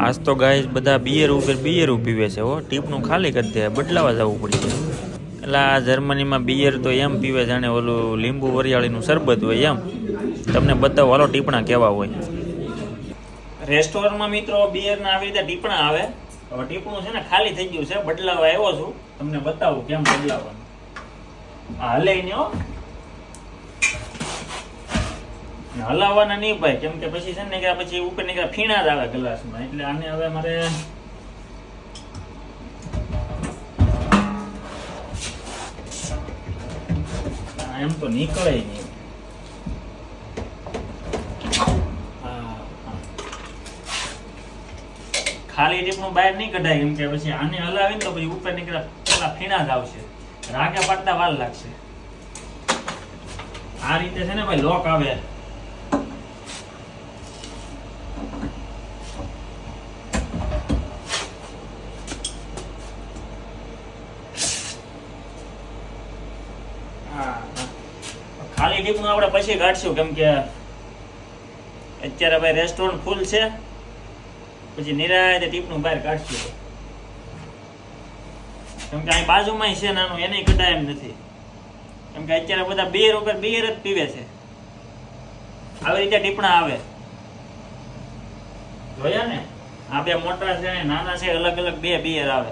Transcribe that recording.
આજ તો ગાય બધા બિયર ઉપર બિયર પીવે છે હો. ટીપનું ખાલી કરી દે બદલાવા જવું પડે. એટલે આ જર્મનીમાં બિયર તો એમ પીવે જાણે ઓલું લીંબુ વરિયાળીનું શરબત હોય એમ. તમને બતાવો હાલો ટીપણા કેવા હોય. રેસ્ટોરન્ટમાં મિત્રો બિયરના આવી રીતે ટીપણા આવે. હવે ટીપણું છે ને ખાલી થઈ ગયું છે બદલાવા આવ્યો છું. તમને બતાવું કેમ બદલાવાનું. હાલે હલે નહીં હો ને હલાવવાના નહીં ભાઈ. કેમ કે પછી છે ને કે પછી ઉપર નીકળ્યા ફીણા જ આવે ગ્લાસમાં એટલે આને હવે મારે એમ તો નીકળે નહીં. ખાલી ટીપનું બહાર નહીં કઢાય કેમ કે પછી આને હલાવીને તો પછી ઉપર નીકળ્યા પેલા ફીણા જ આવશે. રાગે પાડતા વાર લાગશે. આ રીતે છે ને ભાઈ લોક આવે. ખાલી ટીપનું આપણે પછી કાઢશું, કેમ કે અત્યારે ભાઈ રેસ્ટોરન્ટ ફૂલ છે. પછી નિરાયતે ટીપનું બહાર કાઢશું. કેમ કે અહીં બાજુમાં છે નાનું એને કઢાય એમ નથી. કેમ કે અત્યારે બધા બેર ઉપર બેર જ પીવે છે. આવી રીતે ટીપણા આવે. જોયા ને? આ બે મોટા છે નાના છે અલગ અલગ બે બિયર આવે.